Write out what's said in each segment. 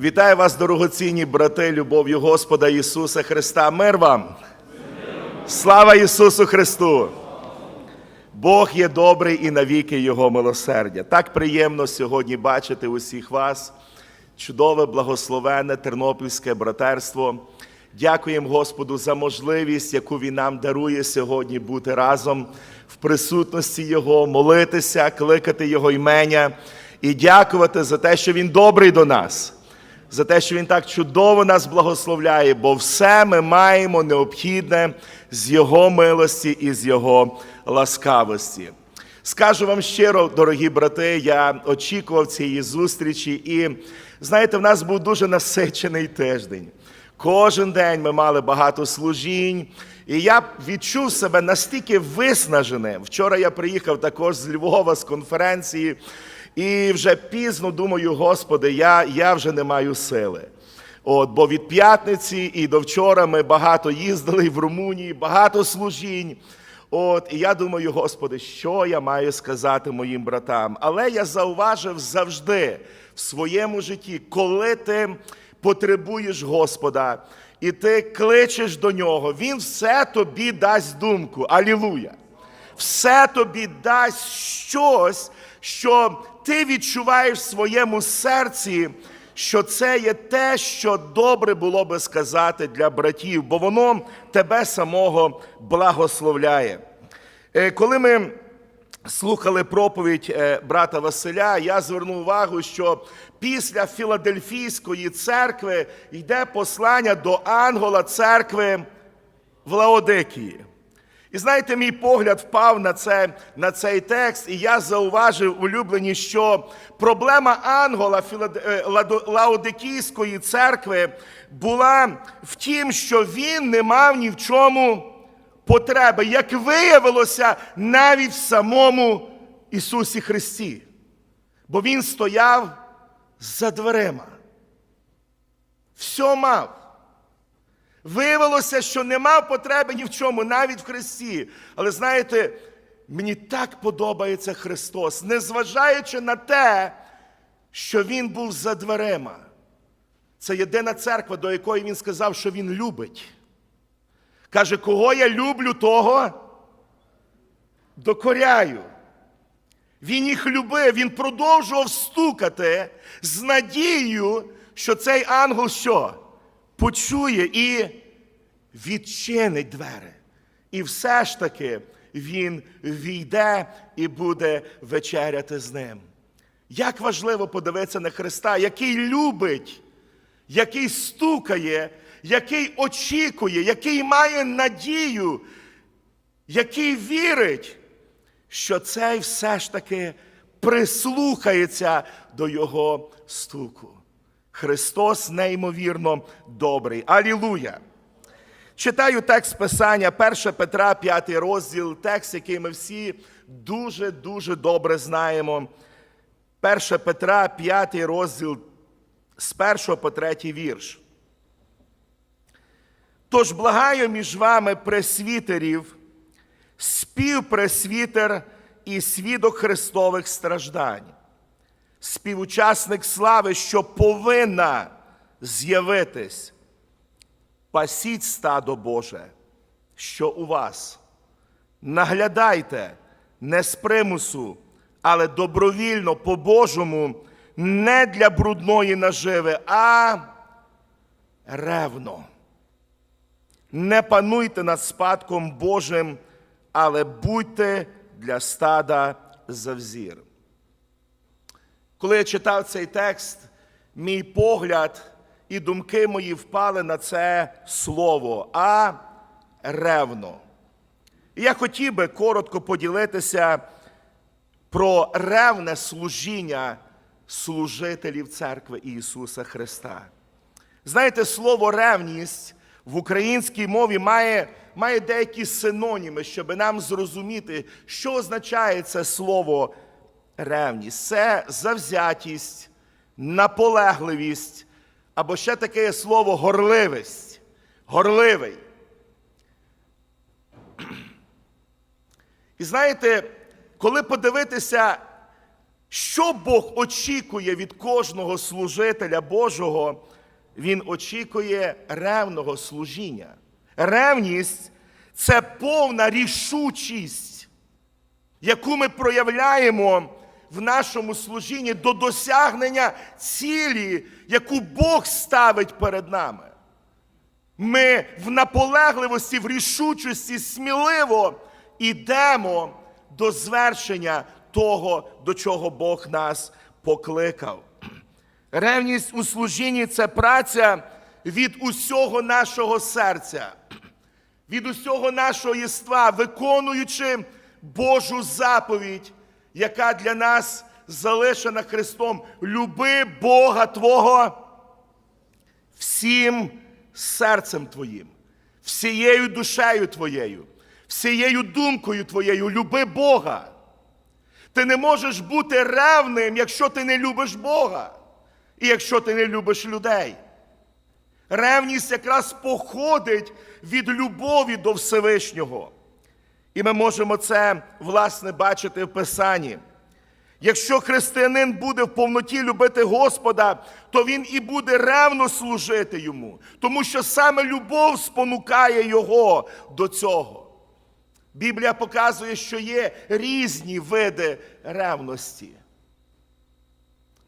Вітаю вас, дорогоцінні брати, любов'ю Господа Ісуса Христа. Мир вам! Слава Ісусу Христу! Бог є добрий і навіки Його милосердя. Так приємно сьогодні бачити усіх вас. Чудове, благословенне тернопільське братерство. Дякуємо Господу за можливість, яку Він нам дарує сьогодні бути разом в присутності Його, молитися, кликати Його імення і дякувати за те, що Він добрий до нас, за те, що Він так чудово нас благословляє, бо все ми маємо необхідне з Його милості і з Його ласкавості. Скажу вам щиро, дорогі брати, я очікував цієї зустрічі, і знаєте, в нас був дуже насичений тиждень. Кожен день ми мали багато служінь, і я відчув себе настільки виснаженим. Вчора я приїхав також з Львова з конференції, і вже пізно думаю, Господи, я, я вже не маю сили. От, бо від п'ятниці і до вчора ми багато їздили в Румунії, багато служінь. От, і я думаю, Господи, що я маю сказати моїм братам? Але я зауважив завжди в своєму житті, коли ти потребуєш Господа і ти кличеш до нього, Він все тобі дасть думку. Алілуя! Все тобі дасть щось, що ти відчуваєш в своєму серці, що це є те, що добре було би сказати для братів, бо воно тебе самого благословляє. Е, Коли ми слухали проповідь е, брата Василя, я звернув увагу, що після Філадельфійської церкви йде послання до Ангола церкви в Лаодикії. І знаєте, мій погляд впав на, це, на цей текст, і я зауважив улюблені, що проблема Ангола е, Лаодикійської церкви була в тім, що він не мав ні в чому потреби, як виявилося навіть в самому Ісусі Христі. Бо Він стояв за дверима. Все мав. Виявилося, що не мав потреби ні в чому, навіть в Христі. Але знаєте, мені так подобається Христос, незважаючи на те, що Він був за дверима. Це єдина церква, до якої він сказав, що він любить. Каже, кого я люблю, того докоряю. Він їх любив, він продовжував стукати з надією, що цей ангел що? Почує і відчинить двері. І все ж таки він війде і буде вечеряти з ним. Як важливо подивитися на Христа, який любить, який стукає, який очікує, який має надію, який вірить, що цей все ж таки прислухається до його стуку. Христос неймовірно добрий. Алілуя! Читаю текст Писання 1 Петра, 5 розділ, текст, який ми всі дуже-дуже добре знаємо. 1 Петра, 5 розділ з 1 по 3 вірш. Тож благаю між вами пресвітерів, співпресвітер і свідок Христових страждань, співучасник слави, що повинна з'явитись. Пасіть стадо Боже, що у вас. Наглядайте не з примусу, але добровільно по-божому, не для брудної наживи, а ревно. Не пануйте над спадком Божим, але будьте для стада завзір. Коли я читав цей текст, мій погляд і думки мої впали на це слово, а ревно. І я хотів би коротко поділитися про ревне служіння служителів церкви Ісуса Христа. Знаєте, слово ревність в українській мові має, має деякі синоніми, щоб нам зрозуміти, що означає це слово ревність. Це завзятість, наполегливість, або ще таке слово горливість. Горливий. І знаєте, коли подивитися Що Бог очікує від кожного служителя Божого? Він очікує ревного служіння. Ревність це повна рішучість, яку ми проявляємо в нашому служінні до досягнення цілі, яку Бог ставить перед нами. Ми в наполегливості, в рішучості сміливо йдемо до звершення того, до чого Бог нас покликав. Ревність у служінні це праця від усього нашого серця, від усього нашого єства, виконуючи Божу заповідь, яка для нас залишена Христом. Люби Бога Твого всім серцем твоїм, всією душею твоєю, всією думкою твоєю. Люби Бога. Ти не можеш бути ревним, якщо ти не любиш Бога, і якщо ти не любиш людей. Ревність якраз походить від любові до Всевишнього. І ми можемо це, власне, бачити в Писанні. Якщо християнин буде в повноті любити Господа, то він і буде ревно служити йому, тому що саме любов спонукає його до цього. Біблія показує, що є різні види ревності.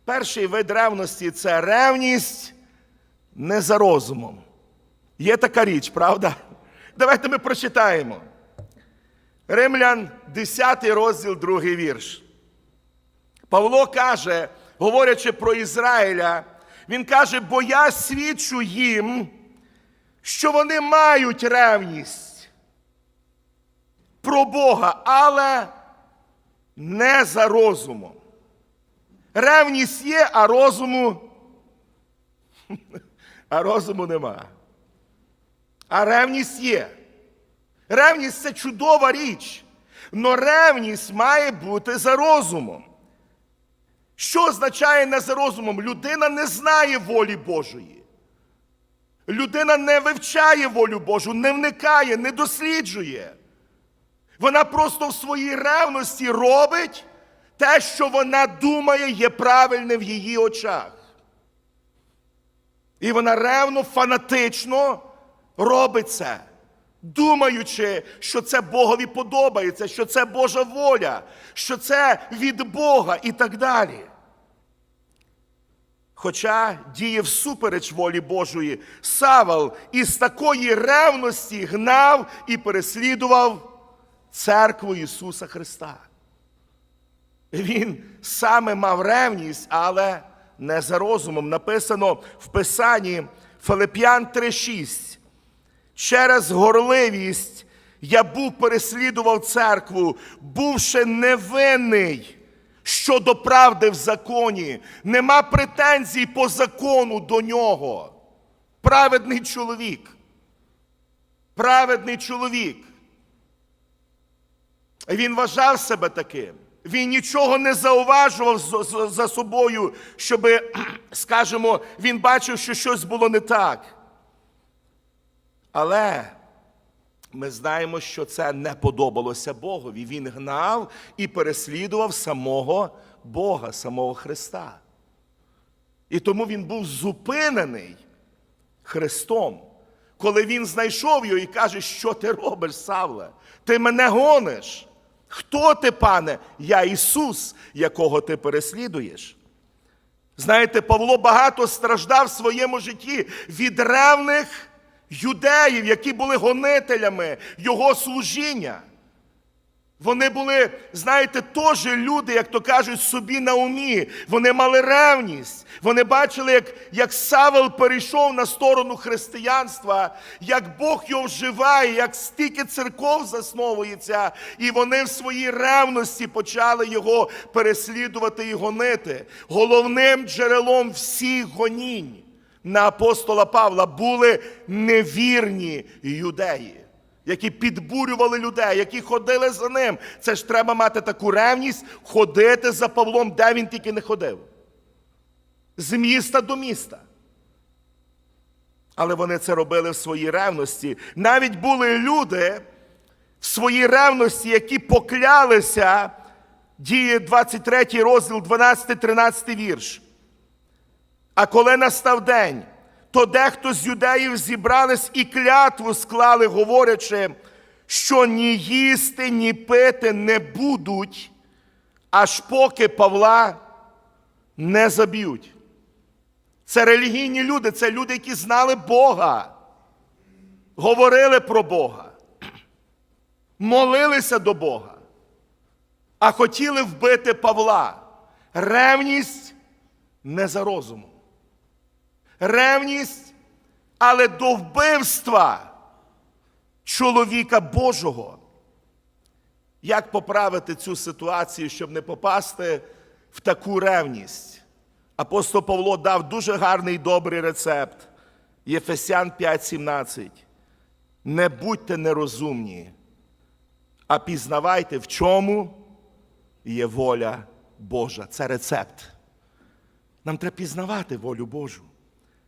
Перший вид ревності це ревність не за розумом. Є така річ, правда? Давайте ми прочитаємо. Римлян, 10 розділ, 2 вірш. Павло каже, говорячи про Ізраїля, він каже, бо я свідчу їм, що вони мають ревність про Бога, але не за розумом. Ревність є, а розуму, а розуму нема. А ревність є. Ревність це чудова річ. Но ревність має бути за розумом. Що означає не за розумом? Людина не знає волі Божої. Людина не вивчає волю Божу, не вникає, не досліджує. Вона просто в своїй ревності робить те, що вона думає, є правильне в її очах. І вона ревно, фанатично робить це, думаючи, що це Богові подобається, що це Божа воля, що це від Бога і так далі. Хоча діє всупереч волі Божої, Савал із такої ревності гнав і переслідував церкву Ісуса Христа. Він саме мав ревність, але не за розумом. Написано в Писанні Филип'ян 3:6. Через горливість я був переслідував церкву, бувши невинний щодо правди в законі, нема претензій по закону до нього. Праведний чоловік. Праведний чоловік. Він вважав себе таким. Він нічого не зауважував за собою, щоб, скажімо, він бачив, що щось було не так. Але ми знаємо, що це не подобалося Богові. Він гнав і переслідував самого Бога, самого Христа. І тому він був зупинений Христом, коли він знайшов його і каже, що ти робиш, Савле? Ти мене гониш. Хто ти, пане? Я Ісус, якого ти переслідуєш. Знаєте, Павло багато страждав в своєму житті від ревних юдеїв, які були гонителями його служіння. Вони були, знаєте, теж люди, як то кажуть, собі на умі. Вони мали ревність. Вони бачили, як, як Савел перейшов на сторону християнства, як Бог його вживає, як стільки церков засновується, і вони в своїй ревності почали його переслідувати і гонити. Головним джерелом всіх гонінь на апостола Павла були невірні юдеї які підбурювали людей, які ходили за ним. Це ж треба мати таку ревність, ходити за Павлом, де він тільки не ходив. З міста до міста. Але вони це робили в своїй ревності. Навіть були люди в своїй ревності, які поклялися Діє 23 розділ, 12-13 вірш. А коли настав день, то дехто з юдеїв зібрались і клятву склали, говорячи, що ні їсти, ні пити не будуть, аж поки Павла не заб'ють. Це релігійні люди, це люди, які знали Бога, говорили про Бога, молилися до Бога, а хотіли вбити Павла. Ревність не за розумом. Ревність, але до вбивства чоловіка Божого. Як поправити цю ситуацію, щоб не попасти в таку ревність? Апостол Павло дав дуже гарний добрий рецепт. Єфесян 5:17. Не будьте нерозумні, а пізнавайте, в чому є воля Божа. Це рецепт. Нам треба пізнавати волю Божу.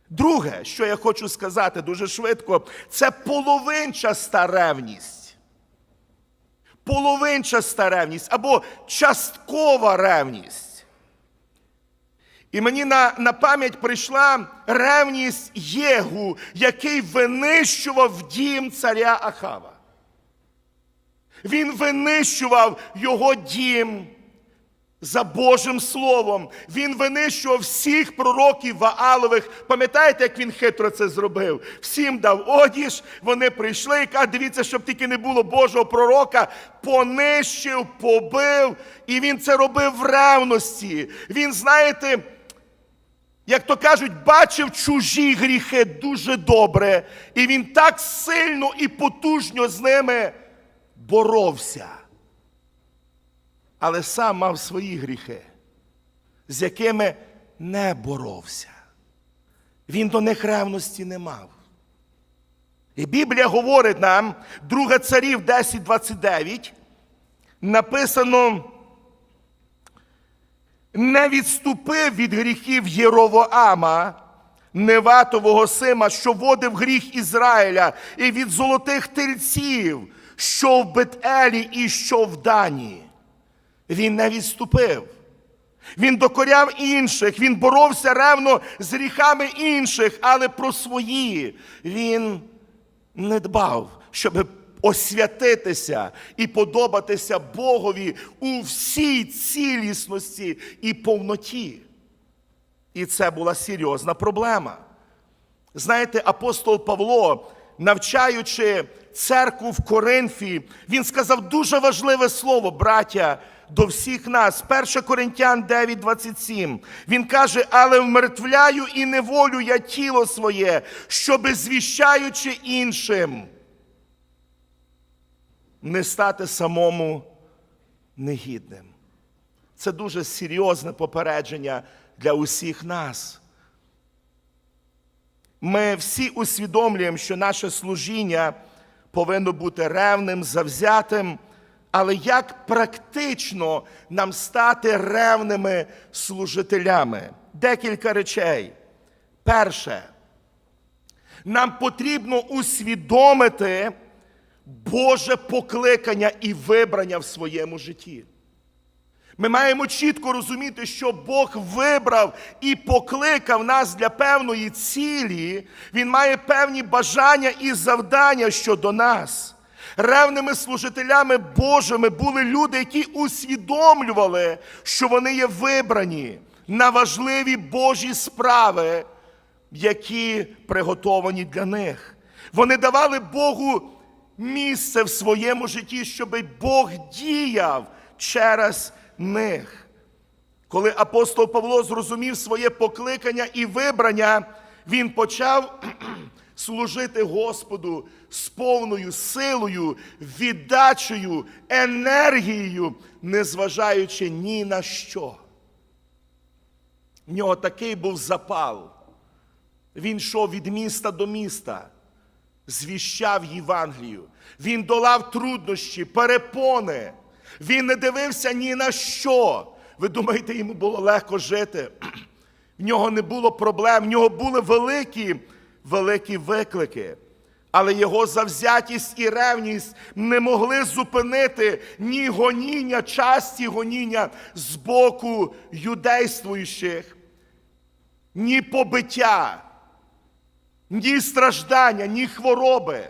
Друге, що я хочу сказати дуже швидко, це половинчаста ревність. Половинчаста ревність або часткова ревність. І мені на, на пам'ять прийшла ревність Єгу, який винищував дім царя Ахава. Він винищував його дім за Божим Словом. Він винищував всіх пророків Ваалових. Пам'ятаєте, як він хитро це зробив? Всім дав одіж, вони прийшли і кажуть, дивіться, щоб тільки не було Божого пророка, понищив, побив. І він це робив в ревності. Він, знаєте, як то кажуть, бачив чужі гріхи дуже добре, і він так сильно і потужно з ними боровся. Але сам мав свої гріхи, з якими не боровся. Він до них ревності не мав. І Біблія говорить нам, 2 царів 10.29, написано, не відступив від гріхів Єровоама, Неватового сина, що водив гріх Ізраїля, і від золотих тельців, що в Бетелі і що в Дані. Він не відступив. Він докоряв інших, він боровся ревно з гріхами інших, але про свої він не дбав, щоб освятитися і подобатися Богові у всій цілісності і повноті. І це була серйозна проблема. Знаєте, апостол Павло, навчаючи церкву в Коринфі, він сказав дуже важливе слово, браття, до всіх нас. 1 Коринтян 9:27. Він каже: але вмертвляю і неволю я тіло своє, щоби звіщаючи іншим, не стати самому негідним. Це дуже серйозне попередження для усіх нас. Ми всі усвідомлюємо, що наше служіння повинно бути ревним, завзятим, але як практично нам стати ревними служителями? Декілька речей. Перше, нам потрібно усвідомити Боже покликання і вибрання в своєму житті. Ми маємо чітко розуміти, що Бог вибрав і покликав нас для певної цілі. Він має певні бажання і завдання щодо нас. Ревними служителями Божими були люди, які усвідомлювали, що вони є вибрані на важливі Божі справи, які приготовані для них. Вони давали Богу місце в своєму житті, щоб Бог діяв через них. Коли апостол Павло зрозумів своє покликання і вибрання, він почав служити Господу з повною силою, віддачею, енергією, незважаючи ні на що. В нього такий був запал. Він йшов від міста до міста, звіщав Євангелію. Він долав труднощі, перепони. Він не дивився ні на що. Ви думаєте, йому було легко жити? В нього не було проблем, в нього були великі, великі виклики. Але його завзятість і ревність не могли зупинити ні гоніння, часті гоніння з боку юдействуючих, ні побиття, ні страждання, ні хвороби,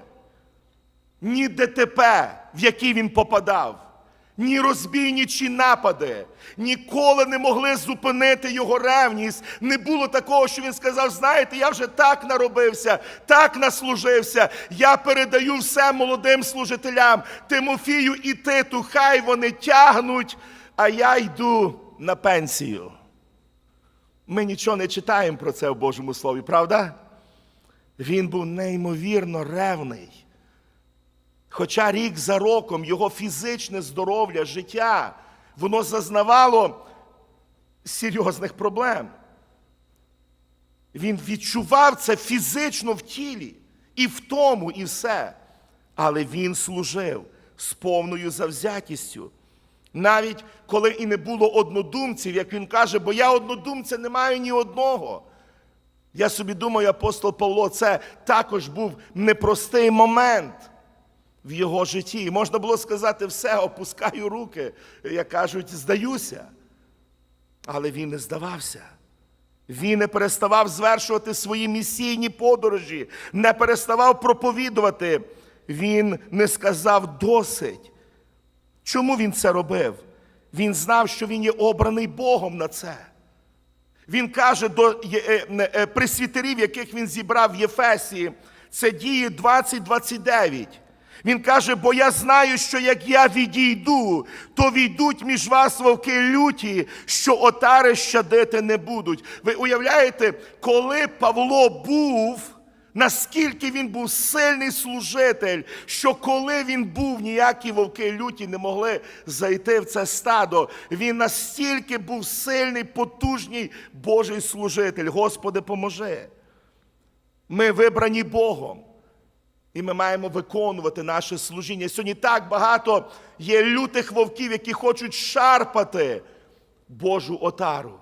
ні ДТП, в які він попадав, ні розбійничі напади, ніколи не могли зупинити його ревність. Не було такого, що він сказав: знаєте, я вже так наробився, так наслужився. Я передаю все молодим служителям Тимофію і Титу. Хай вони тягнуть, а я йду на пенсію. Ми нічого не читаємо про це в Божому Слові, правда? Він був неймовірно ревний. Хоча рік за роком його фізичне здоров'я, життя, воно зазнавало серйозних проблем. Він відчував це фізично в тілі, і в тому, і все. Але він служив з повною завзятістю. Навіть коли і не було однодумців, як він каже, бо я однодумця не маю ні одного. Я собі думаю, апостол Павло, це також був непростий момент в його житті. І можна було сказати, все, опускаю руки, як кажуть, здаюся. Але він не здавався. Він не переставав звершувати свої місійні подорожі, не переставав проповідувати. Він не сказав досить. Чому він це робив? Він знав, що він є обраний Богом на це. Він каже до е, е, пресвітерів, яких він зібрав в Єфесі, це діє 20-29. Він каже, бо я знаю, що як я відійду, то війдуть між вас вовки люті, що отари щадити не будуть. Ви уявляєте, коли Павло був, наскільки він був сильний служитель, що коли він був, ніякі вовки люті не могли зайти в це стадо. Він настільки був сильний, потужний Божий служитель. Господи, поможи. Ми вибрані Богом. І ми маємо виконувати наше служіння. Сьогодні так багато є лютих вовків, які хочуть шарпати Божу отару.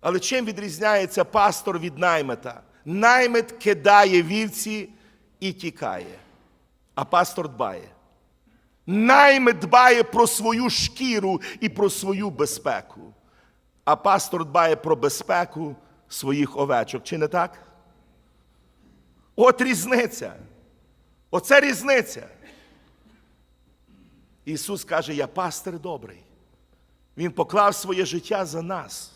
Але чим відрізняється пастор від наймета? Наймет кидає вівці і тікає, а пастор дбає. Наймет дбає про свою шкіру і про свою безпеку, а пастор дбає про безпеку своїх овечок. Чи не так? От різниця. Оце різниця. Ісус каже, я пастир добрий. Він поклав своє життя за нас.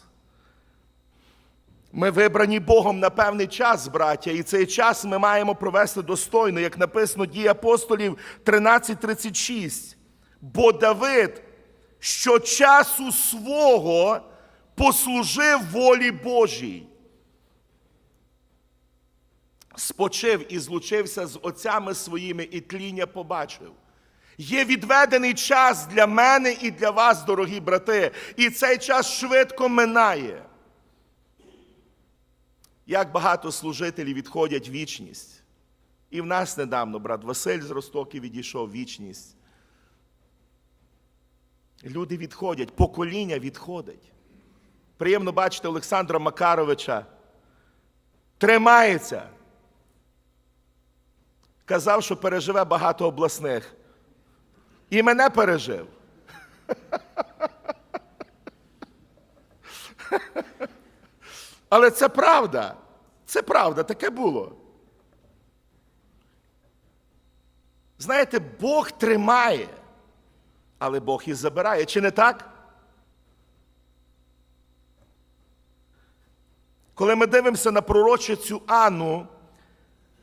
Ми вибрані Богом на певний час, браття, і цей час ми маємо провести достойно, як написано дії апостолів 13:36. Бо Давид, що часу свого послужив волі Божій спочив і злучився з отцями своїми, і тління побачив. Є відведений час для мене і для вас, дорогі брати, і цей час швидко минає. Як багато служителів відходять вічність. І в нас недавно брат Василь з Ростоки відійшов вічність. Люди відходять, покоління відходить. Приємно бачити Олександра Макаровича. Тримається. Казав, що переживе багато обласних. І мене пережив. Але це правда. Це правда, таке було. Знаєте, Бог тримає, але Бог і забирає. Чи не так? Коли ми дивимося на пророчицю Анну,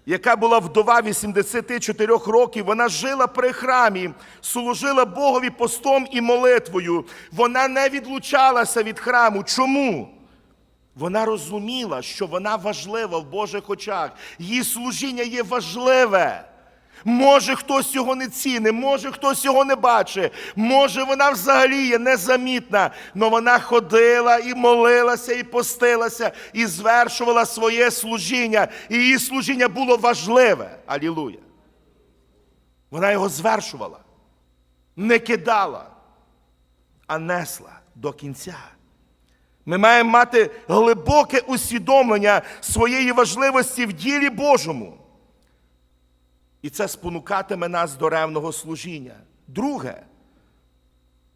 яка була вдова 84 років, вона жила при храмі, служила Богові постом і молитвою. Вона не відлучалася від храму. Чому? Вона розуміла, що вона важлива в Божих очах. Її служіння є важливе. Може, хтось його не цінить, може, хтось його не бачить, може, вона взагалі є незамітна, але вона ходила і молилася, і постилася, і звершувала своє служіння. І її служіння було важливе. Алілуя. Вона його звершувала, не кидала, а несла до кінця. Ми маємо мати глибоке усвідомлення своєї важливості в ділі Божому. І це спонукатиме нас до ревного служіння. Друге,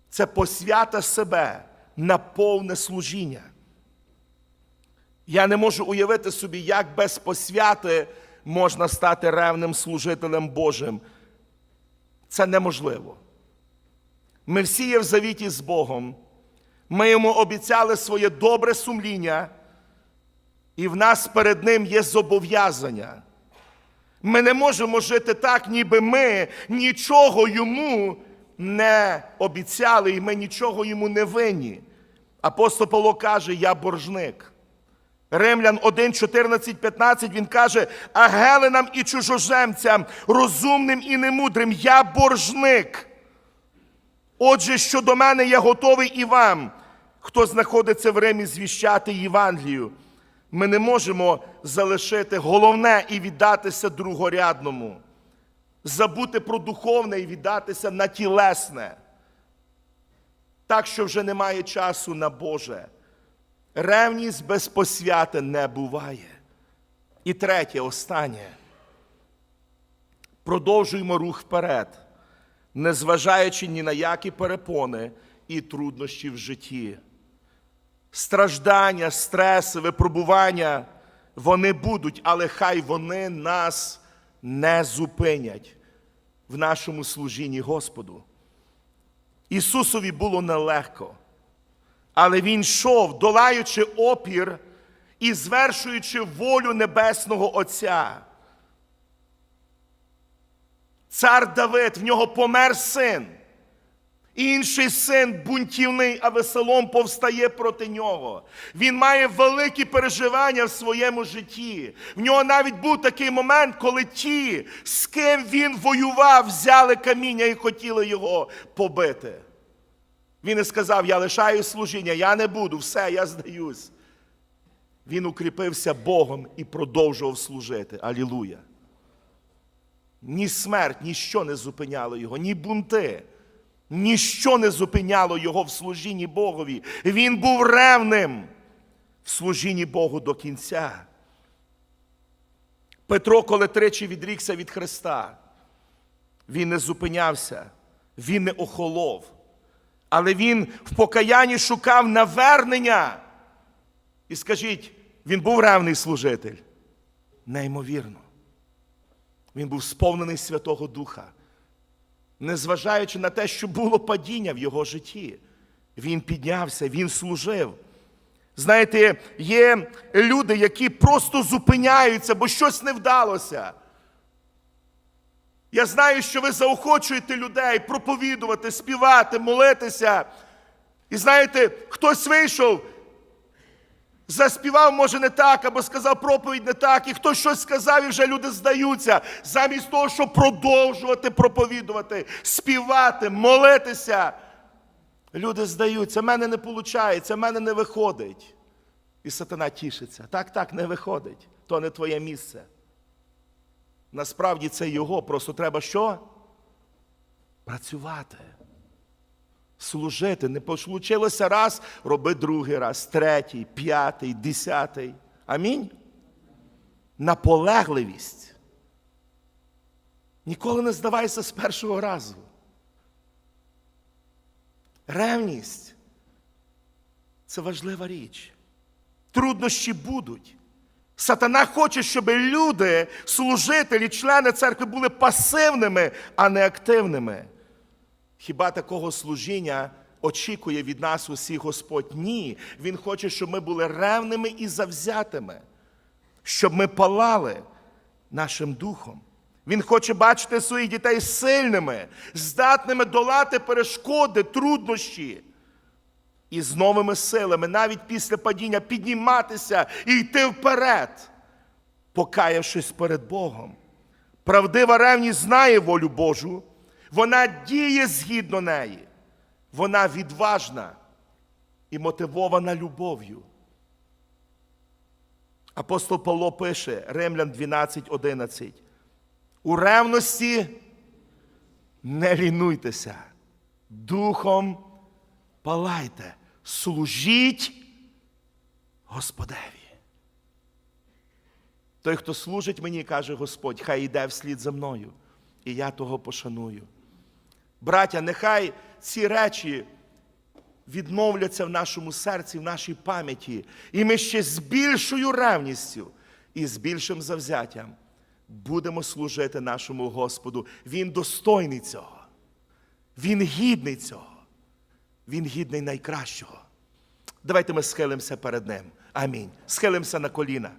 це посвята себе на повне служіння. Я не можу уявити собі, як без посвяти можна стати ревним служителем Божим. Це неможливо. Ми всі є в завіті з Богом. Ми йому обіцяли своє добре сумління, і в нас перед Ним є зобов'язання. Ми не можемо жити так, ніби ми нічого йому не обіцяли, і ми нічого йому не винні. Апостол Павло каже: Я боржник. Римлян 1, 14, 15, він каже, а геленам і чужоземцям, розумним і немудрим, я боржник. Отже, щодо мене я готовий і вам, хто знаходиться в Римі, звіщати Євангелію. Ми не можемо залишити головне і віддатися другорядному, забути про духовне і віддатися на тілесне, так що вже немає часу на Боже. Ревність без посвяти не буває. І третє, останнє. Продовжуємо рух вперед, незважаючи ні на які перепони і труднощі в житті. Страждання, стреси, випробування вони будуть, але хай вони нас не зупинять в нашому служінні Господу. Ісусові було нелегко. Але він йшов, долаючи опір і звершуючи волю Небесного Отця. Цар Давид, в нього помер син. Інший син бунтівний, а веселом повстає проти нього. Він має великі переживання в своєму житті. В нього навіть був такий момент, коли ті, з ким він воював, взяли каміння і хотіли його побити. Він і сказав: Я лишаю служіння, я не буду, все, я здаюсь. Він укріпився Богом і продовжував служити. Алілуя. Ні смерть, ніщо не зупиняло його, ні бунти, ніщо не зупиняло його в служінні Богові. Він був ревним в служінні Богу до кінця. Петро, коли тричі відрікся від Христа, він не зупинявся, він не охолов. Але він в покаянні шукав навернення. І скажіть, він був ревний служитель? Неймовірно. Він був сповнений Святого Духа. Незважаючи на те, що було падіння в його житті, він піднявся, він служив. Знаєте, є люди, які просто зупиняються, бо щось не вдалося. Я знаю, що ви заохочуєте людей проповідувати, співати, молитися. І знаєте, хтось вийшов, заспівав, може, не так, або сказав проповідь не так, і хтось щось сказав, і вже люди здаються, замість того, щоб продовжувати проповідувати, співати, молитися. Люди здаються, в мене не виходить, мене не виходить. І сатана тішиться. Так, так, не виходить. То не твоє місце. Насправді це його, просто треба що? Працювати. Служити. Не получилося раз, роби другий раз, третій, п'ятий, десятий. Амінь. Наполегливість. Ніколи не здавайся з першого разу. Ревність це важлива річ. Труднощі будуть. Сатана хоче, щоб люди, служителі, члени церкви були пасивними, а не активними. Хіба такого служіння очікує від нас усіх Господь? Ні. Він хоче, щоб ми були ревними і завзятими, щоб ми палали нашим духом. Він хоче бачити своїх дітей сильними, здатними долати перешкоди, труднощі. І з новими силами, навіть після падіння, підніматися і йти вперед, покаявшись перед Богом. Правдива ревність знає волю Божу, вона діє згідно неї, вона відважна і мотивована любов'ю. Апостол Павло пише, Римлян 12:11. У ревності не лінуйтеся, духом палайте, служіть Господеві. Той, хто служить мені, каже Господь, хай йде вслід за мною, і я того пошаную. Браття, нехай ці речі відновляться в нашому серці, в нашій пам'яті, і ми ще з більшою ревністю і з більшим завзяттям будемо служити нашому Господу. Він достойний цього. Він гідний цього. Він гідний найкращого. Давайте ми схилимося перед Ним. Амінь. Схилимося на коліна.